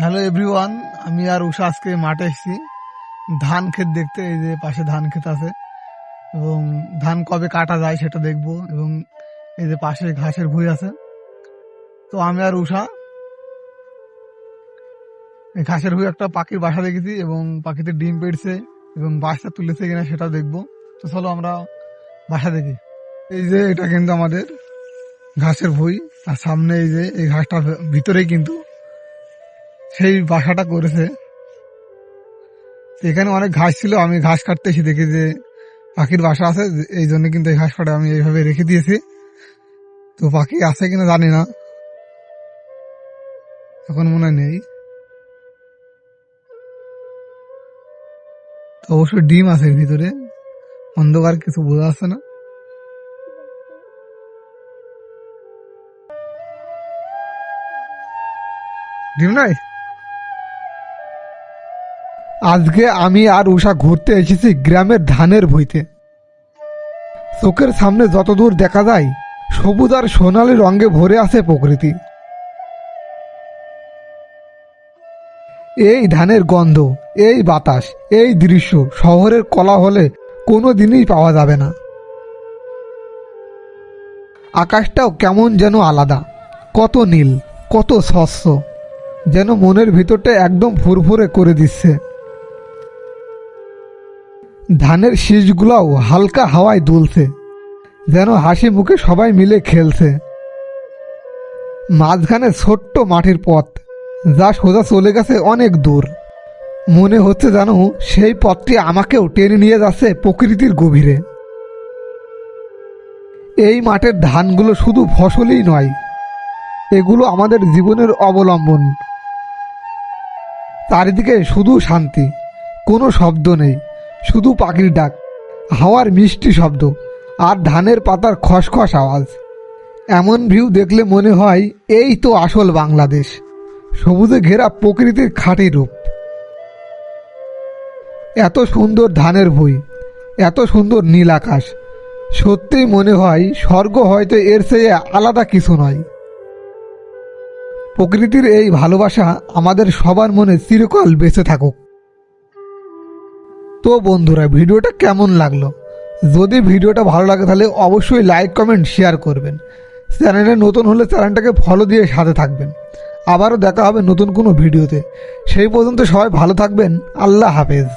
Hello everyone আমি আর উষা আজকে মাঠে এসেছি। ধান ক্ষেত দেখতে, এই যে পাশে ধান ক্ষেত আছে। এবং ধান কবে কাটা যায় সেটা দেখব এবং এই যে পাশে ঘাসের ভুঁই আছে। তো আমি আর উষা এই ঘাসের ভুঁই একটা পাখির বাসা দেখেছি এবং পাখিতে ডিম পেড়ছে এবং বাসটা তুলেছে কিনা সেটা দেখব। তো চলো আমরা বাসা দেখি। এই যে এটা কিন্তু আমাদের ঘাসের ভুঁই। আর সামনে এই যে এই ঘাসটার ভিতরেই কিন্তু সেই বাসাটা করেছে। এখানে অনেক ঘাস ছিল, আমি ঘাস কাটতে এসে দেখি যে পাখির বাসা আছে এই জন্য কিন্তু এই ঘাস কাটা আমি এইভাবে রেখে দিয়েছি। তো পাখি আছে কিনা জানি না। এখন মনে নেই। তো অবশ্যই ডিম আছে এর ভিতরে। অন্ধকার, কিছু বোঝা যাচ্ছে না। ডিম নাই? আজকে আমি আর উষা ঘুরতে এসেছি গ্রামের ধানের ভুইতে। চোখের সামনে যতদূর দেখা যায়, সবুজ আর সোনালি রঙে ভরে আছে প্রকৃতি। এই ধানের গন্ধ, এই বাতাস, এই দৃশ্য শহরের কলা হলে কোনো দিনই পাওয়া যাবে না। আকাশটাও কেমন যেন আলাদা, কত নীল, কত স্বচ্ছ, যেন মনের ভিতরটা একদম ফুরফুরে করে দিচ্ছে। ধানের শীষগুলাও হালকা হাওয়ায় দুলছে, যেন হাসি মুখে সবাই মিলে খেলছে। মাঝখানে ছোট্ট মাটির পথ, যা সোজা চলে গেছে অনেক দূর। মনে হচ্ছে যেন সেই পথটি আমাকেও টেনে নিয়ে যাচ্ছে প্রকৃতির গভীরে। এই মাঠের ধানগুলো শুধু ফসলই নয়, এগুলো আমাদের জীবনের অবলম্বন। চারিদিকে শুধু শান্তি, কোনো শব্দ নেই। শুধু পাখির ডাক, হাওয়ার মিষ্টি শব্দ আর ধানের পাতার খসখস আওয়াজ। এমন ভিউ দেখলে মনে হয় এই তো আসল বাংলাদেশ, সবুজে ঘেরা প্রকৃতির খাঁটি রূপ। এত সুন্দর ধানের ভুই, এত সুন্দর নীল আকাশ, সত্যিই মনে হয় স্বর্গ হয়তো এর চেয়ে আলাদা কিছু নয়। প্রকৃতির এই ভালোবাসা আমাদের সবার মনে চিরকাল বেঁচে থাকুক। তো বন্ধুরা, ভিডিওটা কেমন লাগল? যদি ভিডিওটা ভালো লাগে তাহলে অবশ্যই লাইক, কমেন্ট শেয়ার করবেন। চ্যানেলে নতুন হলে চ্যানেলটাকে ফলো দিয়ে সাথে থাকবেন। আবারও দেখা হবে নতুন কোনো ভিডিওতে। সেই পর্যন্ত সবাই ভালো থাকবেন। আল্লাহ হাফেজ।